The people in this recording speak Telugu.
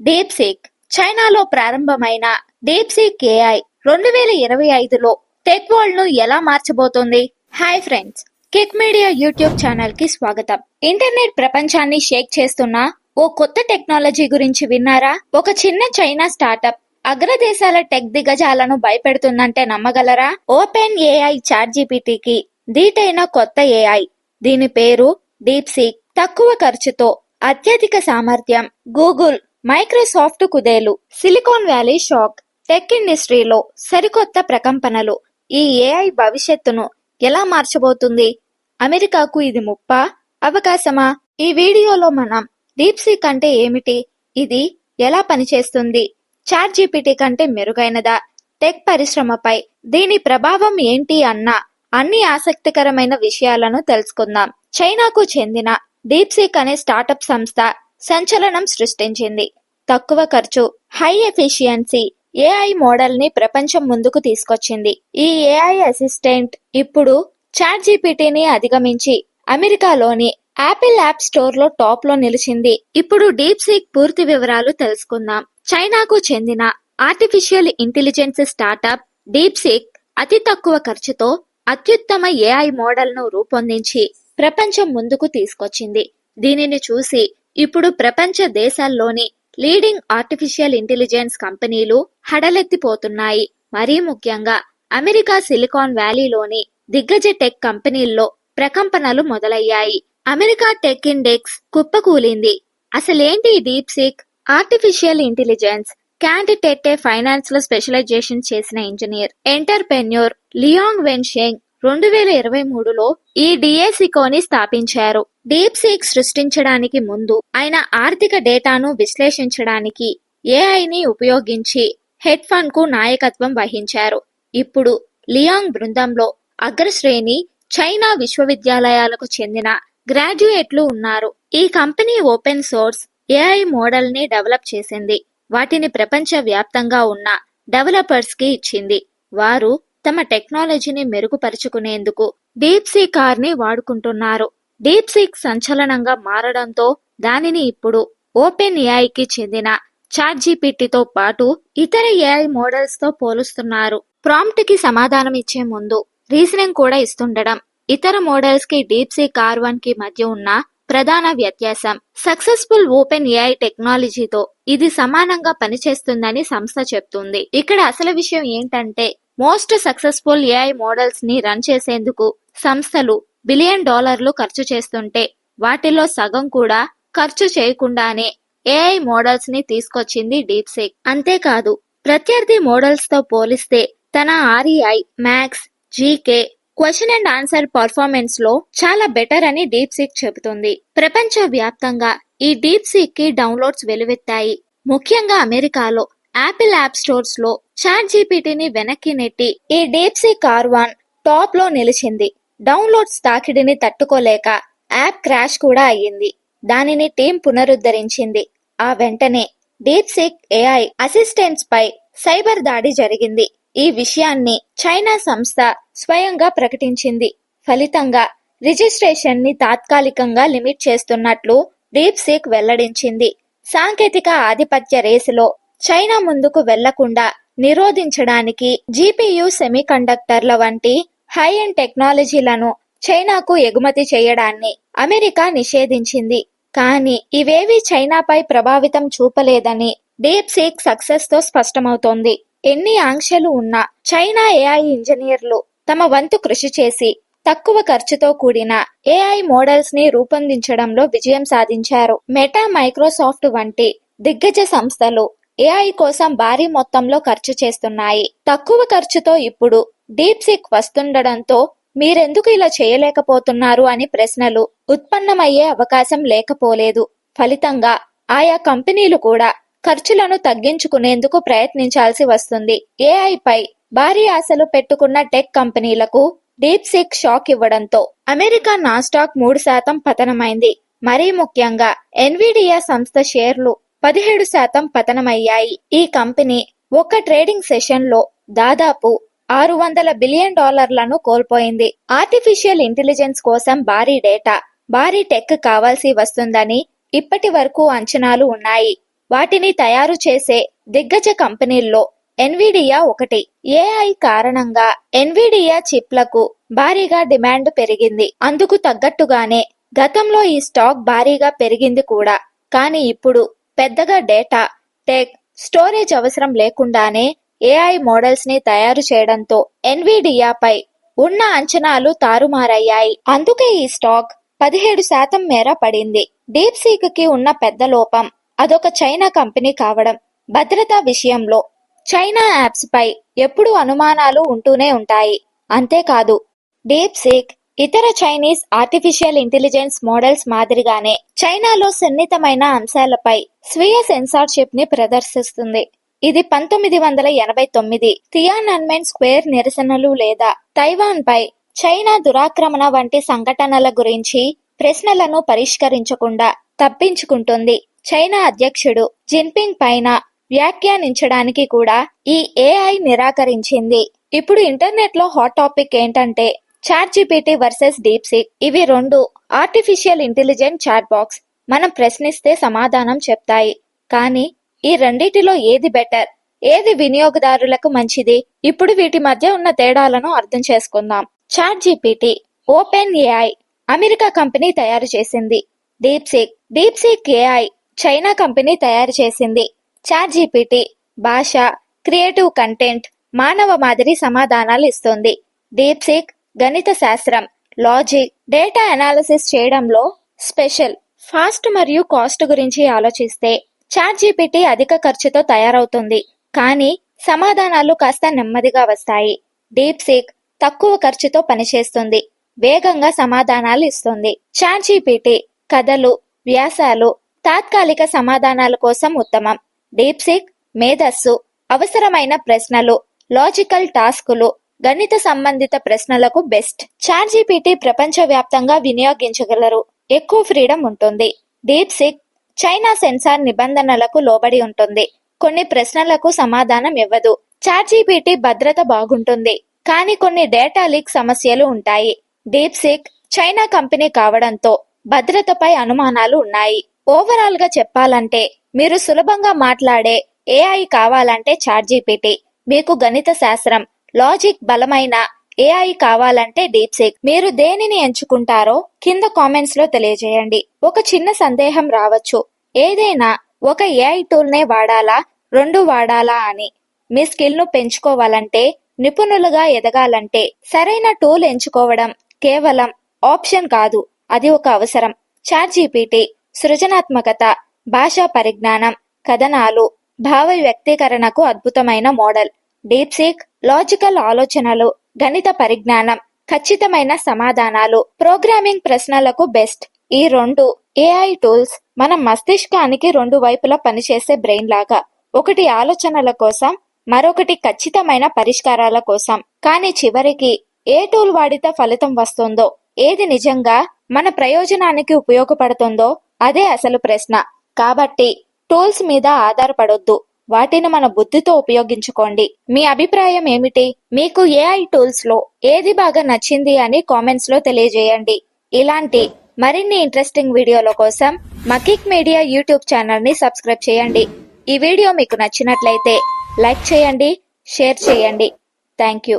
డీప్సీక్ చైనాలో ప్రారంభమైన డీప్సీక్ ఏఐ రెండు వేల ఇరవై ఐదులో టెక్ వరల్డ్ను ఎలా మార్చబోతుంది? Hi friends Kick Media YouTube ఛానల్కి స్వాగతం. ఇంటర్నెట్ ప్రపంచాన్ని షేక్ చేస్తున్న ఓ కొత్త టెక్నాలజీ గురించి విన్నారా? ఒక చిన్న చైనా స్టార్టప్ అగ్రదేశాల టెక్ దిగజాలను భయపెడుతుందంటే నమ్మగలరా? ఓపెన్ ఏఐ చాట్ జీపీటీకి దీటైన కొత్త ఏఐ. దీని పేరు డీప్ సీక్ తక్కువ ఖర్చుతో అత్యధిక సామర్థ్యం గూగుల్ మైక్రోసాఫ్ట్ కుదేలు సిలికాన్ వ్యాలీ షాక్ టెక్ ఇండస్ట్రీలో సరికొత్త ప్రకంపనలు. ఈ ఏఐ భవిష్యత్తును ఎలా మార్చబోతుంది? అమెరికాకు ఇది ముప్ప అవకాశమా? ఈ వీడియోలో మనం డీప్సీక్ అంటే ఏమిటి? ఇది ఎలా పనిచేస్తుంది? చాట్ జీపీటీ కంటే మెరుగైనదా? టెక్ పరిశ్రమపై దీని ప్రభావం ఏంటి అన్న అన్ని ఆసక్తికరమైన విషయాలను తెలుసుకుందాం. చైనాకు చెందిన డీప్సీక్ అనే స్టార్టప్ సంస్థ సంచలనం సృష్టించింది. తక్కువ ఖర్చు హై ఎఫిషియన్సీ ఏఐ మోడల్ని ప్రపంచం ముందుకు తీసుకొచ్చింది. ఈ ఏఐ అసిస్టెంట్ ఇప్పుడు చాట్ జీపీటీని అధిగమించి అమెరికాలోని యాపిల్ యాప్ స్టోర్లో టాప్లో నిలిచింది. ఇప్పుడు డీప్ సీక్ పూర్తి వివరాలు తెలుసుకుందాం. చైనాకు చెందిన artificial intelligence startup Deep Seek అతి తక్కువ ఖర్చుతో అత్యుత్తమ ఏఐ మోడల్ను రూపొందించి ప్రపంచం ముందుకు తీసుకొచ్చింది. దీనిని చూసి ఇప్పుడు ప్రపంచ దేశాల్లోని లీడింగ్ ఆర్టిఫిషియల్ ఇంటెలిజెన్స్ కంపెనీలు హడలెత్తిపోతున్నాయి. మరీ ముఖ్యంగా అమెరికా సిలికాన్ వ్యాలీలోని దిగ్గజ టెక్ కంపెనీల్లో ప్రకంపనలు మొదలయ్యాయి. అమెరికా టెక్ ఇండెక్స్ కుప్పకూలింది. అసలేంటి డీప్ సిక్? ఆర్టిఫిషియల్ ఇంటెలిజెన్స్ క్యాండిటెట్టే ఫైనాన్స్లో స్పెషలైజేషన్ చేసిన ఇంజనీర్ ఎంటర్ప్రెన్యూర్ లియాంగ్ వెన్షెంగ్ రెండు వేల ఇరవై మూడులో ఈ డిఏసికోని స్థాపించారు. డీప్ సీక్ సృష్టించడానికి ముందు ఆయన ఆర్థిక డేటాను విశ్లేషించడానికి ఏఐని ఉపయోగించి హెడ్ ఫండ్కు నాయకత్వం వహించారు. ఇప్పుడు లియాంగ్ బృందంలో అగ్రశ్రేణి చైనా విశ్వవిద్యాలయాలకు చెందిన గ్రాడ్యుయేట్లు ఉన్నారు. ఈ కంపెనీ ఓపెన్ సోర్స్ ఏఐ మోడల్ని డెవలప్ చేసింది. వాటిని ప్రపంచ వ్యాప్తంగా ఉన్న డెవలపర్స్కి ఇచ్చింది. వారు తమ టెక్నాలజీని మెరుగుపరుచుకునేందుకు డీప్ సీ కార్ని వాడుకుంటున్నారు. డీప్ సీక్ సంచలనంగా మారడంతో దానిని ఇప్పుడు ఓపెన్ ఏఐకి చెందిన చాట్ జీపీటీతో పాటు ఇతర ఏఐ మోడల్స్తో పోలుస్తున్నారు. ప్రాంప్ట్కి సమాధానం ఇచ్చే ముందు రీజనింగ్ కూడా ఇస్తుండడం ఇతర మోడల్స్కి డీప్ సీ కార్ వన్కి మధ్య ఉన్న ప్రధాన వ్యత్యాసం. సక్సెస్ఫుల్ ఓపెన్ ఏఐ టెక్నాలజీతో ఇది సమానంగా పనిచేస్తుందని సంస్థ చెప్తుంది. ఇక్కడ అసలు విషయం ఏంటంటే మోస్ట్ సక్సెస్ఫుల్ ఏఐ మోడల్స్ని రన్ చేసేందుకు సంస్థలు బిలియన్ డాలర్లు ఖర్చు చేస్తుంటే వాటిలో సగం కూడా ఖర్చు చేయకుండానే ఏఐ మోడల్స్ని తీసుకొచ్చింది డీప్ సిక్ అంతేకాదు ప్రత్యర్థి మోడల్స్తో పోలిస్తే తన REI Max GK question and answer పర్ఫార్మెన్స్లో చాలా బెటర్ అని డీప్ సిక్ చెబుతుంది. ప్రపంచ వ్యాప్తంగా ఈ డీప్ సిక్కి డౌన్లోడ్స్ వెలువెత్తాయి. ముఖ్యంగా అమెరికాలో యాపిల్ యాప్ స్టోర్స్లో చాట్ జీపీటీని వెనక్కి నెట్టి ఈ డీప్ కార్వాన్ ఆర్ టాప్లో నిలిచింది. డౌన్లోడ్స్ తాకిడిని తట్టుకోలేక యాప్ క్రాష్ కూడా అయ్యింది. దానిని టీం పునరుద్ధరించింది. ఆ వెంటనే డీప్సిక్ ఏఐ అసిస్టెంట్స్ పై సైబర్ దాడి జరిగింది. ఈ విషయాన్ని చైనా సంస్థ స్వయంగా ప్రకటించింది. ఫలితంగా రిజిస్ట్రేషన్ని తాత్కాలికంగా లిమిట్ చేస్తున్నట్లు డీప్సిక్ వెల్లడించింది. సాంకేతిక ఆధిపత్య రేసులో చైనా ముందుకు వెళ్ళకుండా నిరోధించడానికి జీపీయు సెమీకండక్టర్ల వంటి హై అండ్ టెక్నాలజీలను చైనాకు ఎగుమతి చేయడాన్ని అమెరికా నిషేధించింది. కానీ ఇవేవీ చైనాపై ప్రభావితం చూపలేదని డీప్ సీక్ సక్సెస్తో స్పష్టమవుతోంది. ఎన్ని ఆంక్షలు ఉన్నా చైనా ఏఐ ఇంజనీర్లు తమ వంతు కృషి చేసి తక్కువ ఖర్చుతో కూడిన ఏఐ మోడల్స్ని రూపొందించడంలో విజయం సాధించారు. మెటా మైక్రోసాఫ్ట్ వంటి దిగ్గజ సంస్థలు ఏఐ కోసం భారీ మొత్తంలో ఖర్చు చేస్తున్నాయి. తక్కువ ఖర్చుతో ఇప్పుడు డీప్ సిక్ వస్తుండడంతో మీరెందుకు ఇలా చేయలేకపోతున్నారు అని ప్రశ్నలు ఉత్పన్నమయ్యే అవకాశం లేకపోలేదు. ఫలితంగా ఆయా కంపెనీలు కూడా ఖర్చులను తగ్గించుకునేందుకు ప్రయత్నించాల్సి వస్తుంది. ఏఐ పై భారీ ఆశలు పెట్టుకున్న టెక్ కంపెనీలకు డీప్ సిక్ షాక్ ఇవ్వడంతో అమెరికా నాస్టాక్ మూడు శాతం పతనమైంది. మరీ ముఖ్యంగా ఎన్విడియా సంస్థ షేర్లు పదిహేడు శాతం పతనమయ్యాయి. ఈ కంపెనీ ఒక ట్రేడింగ్ సెషన్లో దాదాపు ఆరు వందల బిలియన్ డాలర్లను కోల్పోయింది. ఆర్టిఫిషియల్ ఇంటెలిజెన్స్ కోసం భారీ డేటా భారీ టెక్ కావాల్సి వస్తుందని ఇప్పటి వరకు అంచనాలు ఉన్నాయి. వాటిని తయారు చేసే దిగ్గజ కంపెనీల్లో ఎన్విడియా ఒకటి. ఏఐ కారణంగా ఎన్విడియా చిప్లకు భారీగా డిమాండ్ పెరిగింది. అందుకు తగ్గట్టుగానే గతంలో ఈ స్టాక్ భారీగా పెరిగింది కూడా. కానీ ఇప్పుడు పెద్దగా డేటా టెక్ స్టోరేజ్ అవసరం లేకుండానే ఏఐ మోడల్స్ని తయారు చేయడంతో ఎన్విడియాపై ఉన్న అంచనాలు తారుమారయ్యాయి. అందుకే ఈ స్టాక్ పదిహేడు శాతం మేర పడింది. డీప్ సీక్కి ఉన్న పెద్ద లోపం అదొక చైనా కంపెనీ కావడం భద్రతా విషయంలో చైనా యాప్స్ పై ఎప్పుడూ అనుమానాలు ఉంటూనే ఉంటాయి. అంతేకాదు డీప్ సీక్ ఇతర చైనీస్ ఆర్టిఫిషియల్ ఇంటెలిజెన్స్ మోడల్స్ మాదిరిగానే చైనాలో సున్నితమైన అంశాలపై స్వీయ సెన్సార్షిప్ని ప్రదర్శిస్తుంది. ఇది పంతొమ్మిది వందల ఎనభై తొమ్మిది తియానన్మెన్ స్క్వేర్ నిరసనలు లేదా తైవాన్ పై చైనా దురాక్రమణ వంటి సంఘటనల గురించి ప్రశ్నలను పరిష్కరించకుండా తప్పించుకుంటుంది. చైనా అధ్యక్షుడు జిన్పింగ్ పైన వ్యాఖ్యానించడానికి కూడా ఈ ఏఐ నిరాకరించింది. ఇప్పుడు ఇంటర్నెట్లో హాట్ టాపిక్ ఏంటంటే chat GPT versus Deep Seek ఇవి రెండు ఆర్టిఫిషియల్ ఇంటెలిజెంట్ చాట్ బాక్స్ మనం ప్రశ్నిస్తే సమాధానం చెప్తాయి. కానీ ఈ రెండిటిలో ఏది బెటర్? ఏది వినియోగదారులకు మంచిది? ఇప్పుడు వీటి మధ్య ఉన్న తేడాలను అర్థం చేసుకుందాం. Chat GPT Open AI America company తయారు చేసింది. Deep Seek Deep Seek AI China company తయారు చేసింది. చాట్ జీపీటీ భాష క్రియేటివ్ కంటెంట్ మానవ మాదిరి సమాధానాలు ఇస్తుంది. డీప్ సీక్ గణిత శాస్త్రం లాజిక్ డేటా అనాలిసిస్ చేయడంలో స్పెషల్ ఫాస్ట్ మరియు కాస్ట్ గురించి ఆలోచిస్తే చాట్ జీపీటీ అధిక ఖర్చుతో తయారవుతుంది. కానీ సమాధానాలు కాస్త నెమ్మదిగా వస్తాయి. డీప్ సీక్ తక్కువ ఖర్చుతో పనిచేస్తుంది. వేగంగా సమాధానాలు ఇస్తుంది. చాట్ జీపీటీ కథలు వ్యాసాలు తాత్కాలిక సమాధానాల కోసం ఉత్తమం. డీప్ సీక్ మేధస్సు అవసరమైన ప్రశ్నలు లాజికల్ టాస్కులు గణిత సంబంధిత ప్రశ్నలకు బెస్ట్. చార్జీపీటీ ప్రపంచ ప్రపంచవ్యాప్తంగా వినియోగించగలరు. ఎక్కువ ఫ్రీడమ్ ఉంటుంది. డీప్ సిక్ చైనా సెన్సార్ నిబంధనలకు లోబడి ఉంటుంది. కొన్ని ప్రశ్నలకు సమాధానం ఇవ్వదు. చార్జీపీటీ భద్రత బాగుంటుంది. కానీ కొన్ని డేటా లీక్ సమస్యలు ఉంటాయి. డీప్ సిక్ చైనా కంపెనీ కావడంతో భద్రతపై అనుమానాలు ఉన్నాయి. ఓవరాల్గా చెప్పాలంటే మీరు సులభంగా మాట్లాడే ఏఐ కావాలంటే చార్జీపీటీ. మీకు గణిత శాస్త్రం లాజిక్ బలమైన ఏఐ కావాలంటే డీప్ సీక్ మీరు దేనిని ఎంచుకుంటారో కింద కామెంట్స్లో తెలియజేయండి. ఒక చిన్న సందేహం రావచ్చు. ఏదైనా ఒక ఏఐ టూల్ నే వాడాలా? రెండు వాడాలా అని. మీ స్కిల్ను పెంచుకోవాలంటే నిపుణులుగా ఎదగాలంటే సరైన టూల్ ఎంచుకోవడం కేవలం ఆప్షన్ కాదు. అది ఒక అవసరం. చాట్ జీపీటీ సృజనాత్మకత భాషా పరిజ్ఞానం కథనాలు భావ వ్యక్తీకరణకు అద్భుతమైన మోడల్. డీప్సీక్ లాజికల్ ఆలోచనలు గణిత పరిజ్ఞానం ఖచ్చితమైన సమాధానాలు ప్రోగ్రామింగ్ ప్రశ్నలకు బెస్ట్. ఈ రెండు ఏఐ టూల్స్ మన మస్తిష్కానికి రెండు వైపులా పనిచేసే బ్రెయిన్ లాగా. ఒకటి ఆలోచనల కోసం మరొకటి ఖచ్చితమైన పరిష్కారాల కోసం. కానీ చివరికి ఏ టూల్ వాడితే ఫలితం వస్తుందో ఏది నిజంగా మన ప్రయోజనానికి ఉపయోగపడుతుందో అదే అసలు ప్రశ్న. కాబట్టి టూల్స్ మీద ఆధారపడొద్దు. వాటిని మన బుద్ధితో ఉపయోగించుకోండి. మీ అభిప్రాయం ఏమిటి? మీకు ఏఐ టూల్స్లో ఏది బాగా నచ్చింది అని కామెంట్స్లో తెలియజేయండి. ఇలాంటి మరిన్ని ఇంట్రెస్టింగ్ వీడియోల కోసం మకిక్ మీడియా యూట్యూబ్ ఛానల్ని సబ్స్క్రైబ్ చేయండి. ఈ వీడియో మీకు నచ్చినట్లయితే లైక్ చేయండి షేర్ చేయండి. Thank you